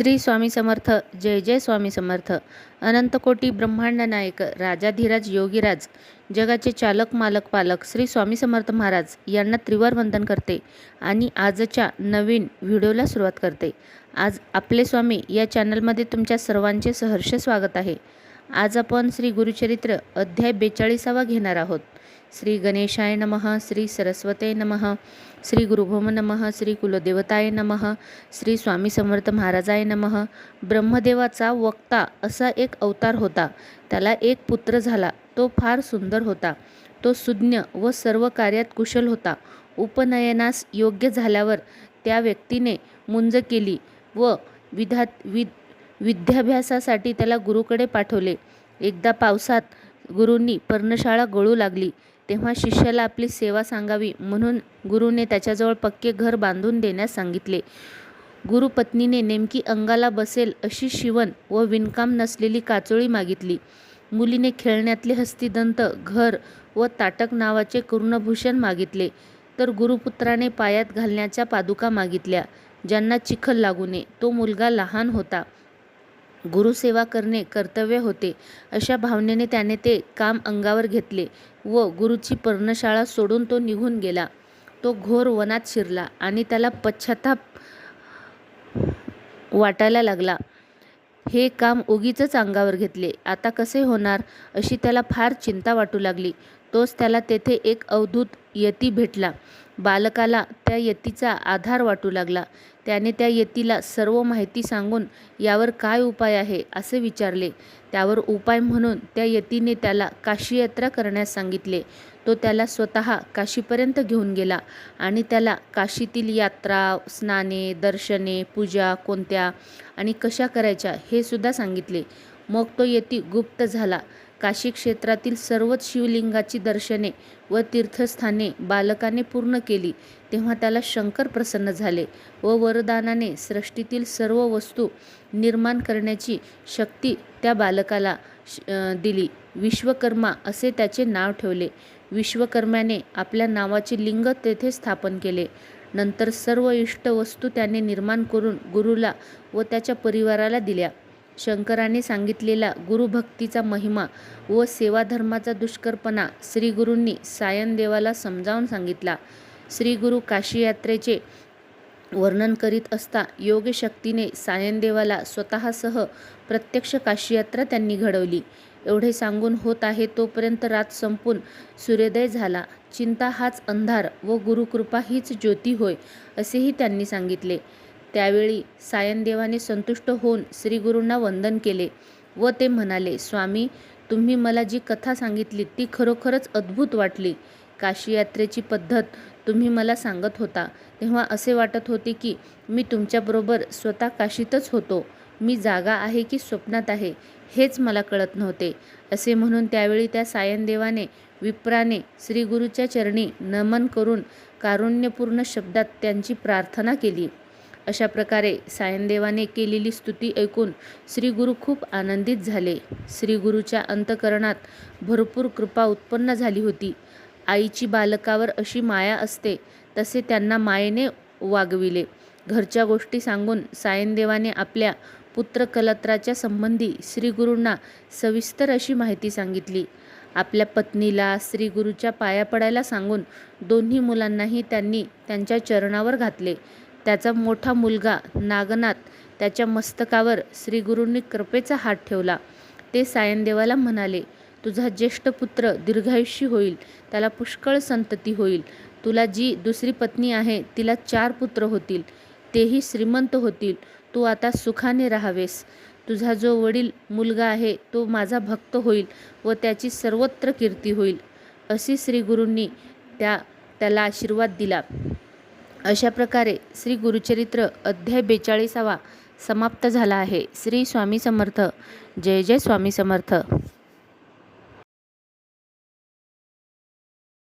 श्री स्वामी समर्थ जय जय स्वामी समर्थ. अनंतकोटी ब्रह्मांड नायक राजाधिराज योगीराज जगाचे चालक मालक पालक श्री स्वामी समर्थ महाराज यांना त्रिवार वंदन करते आणि आजच्या नवीन व्हिडिओला सुरुवात करते. आज आपले स्वामी या चॅनलमध्ये तुमच्या सर्वांचे सहर्ष स्वागत आहे. आज आपण श्री गुरुचरित्र अध्याय बेचाळीसावा घेणार आहोत. श्री गणेशाय नम श्री सरस्वते नमः श्री गुरुभोम नमः श्री कुलदेवताय नमः श्री स्वामी समर्थ महाराजाय नमः. ब्रह्मदेवाचा वक्ता असा एक अवतार होता. त्याला एक पुत्र झाला. तो फार सुंदर होता. तो सुज्ञ व सर्व कार्यात कुशल होता. उपनयनास योग्य झाल्यावर त्या व्यक्तीने मुंज केली व विधात विद विद्याभ्यासासाठी त्याला गुरुकडे पाठवले. एकदा पावसात गुरूंनी पर्णशाळा गळू लागली. तेव्हा शिष्याला आपली सेवा सांगावी म्हणून गुरुने त्याच्याजवळ पक्के घर बांधून देण्यास सांगितले. गुरुपत्नीने नेमकी अंगाला बसेल अशी शिवण व विणकाम नसलेली काचोळी मागितली. मुलीने खेळण्यातले हस्तिदंत घर व ताटक नावाचे कर्णभूषण मागितले. तर गुरुपुत्राने पायात घालण्याच्या पादुका मागितल्या ज्यांना चिखल लागू नये. तो मुलगा लहान होता. गुरुसेवा करणे कर्तव्य होते. अशा भावनेने त्याने ते काम अंगावर घेतले व गुरुची पर्णशाळा सोडून तो निघून गेला. तो घोर वनात शिरला आणि त्याला पश्चाताप वाटायला लागला. हे काम उगीच अंगावर घेतले. आता कसे होणार? अशी त्याला फार चिंता वाटू लागली. तोच त्याला तेथे एक अवधूत यती भेटला. बालकाला त्या यतीचा आधार वाटू लागला. त्याने त्या यतीला सर्व माहिती सांगून यावर काय उपाय आहे असे विचारले. त्यावर उपाय म्हणून त्या यतीने त्याला काशीयात्रा करण्यास सांगितले. तो त्याला स्वतः काशीपर्यंत घेऊन गेला आणि त्याला काशीतील यात्रा स्नाने दर्शने पूजा कोणत्या आणि कशा करायच्या हे सुद्धा सांगितले. मग तो येती गुप्त झाला. काशी क्षेत्रातील सर्वच शिवलिंगाची दर्शने व तीर्थस्थाने बालकाने पूर्ण केली. तेव्हा त्याला शंकर प्रसन्न झाले व वरदानाने सृष्टीतील सर्व वस्तू निर्माण करण्याची शक्ती त्या बालकाला दिली. विश्वकर्मा असे त्याचे नाव ठेवले. विश्वकर्म्याने आपल्या नावाचे लिंग तेथे स्थापन केले. नंतर सर्व इष्ट वस्तू त्याने निर्माण करून गुरुला व त्याच्या परिवाराला दिल्या. शंकराने सांगितलेला गुरुभक्तीचा महिमा व सेवाधर्माचा दुष्करपणा श्रीगुरूंनी सायनदेवाला समजावून सांगितला. श्रीगुरु काशी यात्रेचे वर्णन करीत असता योगशक्तीने सायनदेवाला स्वतःसह प्रत्यक्ष काशीयात्रा त्यांनी घडवली. एवढे सांगून होत आहे तोपर्यंत रात संपून सूर्योदय झाला. चिंता हाच अंधार व गुरुकृपा हीच ज्योती होय असेही त्यांनी सांगितले. त्यावेळी सायनदेवाने संतुष्ट होऊन श्रीगुरूंना वंदन केले व ते म्हणाले स्वामी तुम्ही मला जी कथा सांगितली ती खरोखरच अद्भुत वाटली. काशी यात्रेची पद्धत तुम्ही मला सांगत होता. तेव्हा असे वाटत होते की मी तुमच्याबरोबर स्वतः काशीतच होतो. मी जागा आहे की स्वप्नात आहे हेच मला कळत नव्हते. असे म्हणून त्यावेळी त्या सायनदेवाने विप्राने श्रीगुरूच्या चरणी नमन करून कारुण्यपूर्ण शब्दात त्यांची प्रार्थना केली. अशा प्रकारे सायनदेवाने केलेली स्तुती ऐकून श्री गुरु खूप आनंदित झाले. श्रीगुरूच्या अंतकरणात भरपूर कृपा उत्पन्न झाली होती. आईची बालकावर अशी माया असते तसे त्यांना मायेने वागविले. घरच्या गोष्टी सांगून सायनदेवाने आपल्या पुत्र कलत्राच्या संबंधी श्रीगुरूंना सविस्तर अशी माहिती सांगितली. आपल्या पत्नीला श्रीगुरूच्या पाया पडायला सांगून दोन्ही मुलांनाही त्यांनी त्यांच्या चरणावर घातले. त्याचा मोठा मुलगा नागनाथ त्याच्या मस्तकावर श्रीगुरूंनी कृपेचा हात ठेवला. ते सायनदेवाला म्हणाले तुझा ज्येष्ठ पुत्र दीर्घायुषी होईल त्याला पुष्कळ संतती होईल. तुला जी दुसरी पत्नी आहे तिला चार पुत्र होतील. तेही श्रीमंत होतील. तू आता सुखाने राहावेस. तुझा जो वडील मुलगा आहे तो माझा भक्त होईल व त्याची सर्वत्र कीर्ती होईल. अशी श्री गुरूंनी त्या त्याला आशीर्वाद दिला. अशा प्रकारे श्री गुरुचरित्र अध्याय बेचाळीसावा समाप्त झाला आहे. श्री स्वामी समर्थ. जय जय स्वामी समर्थ.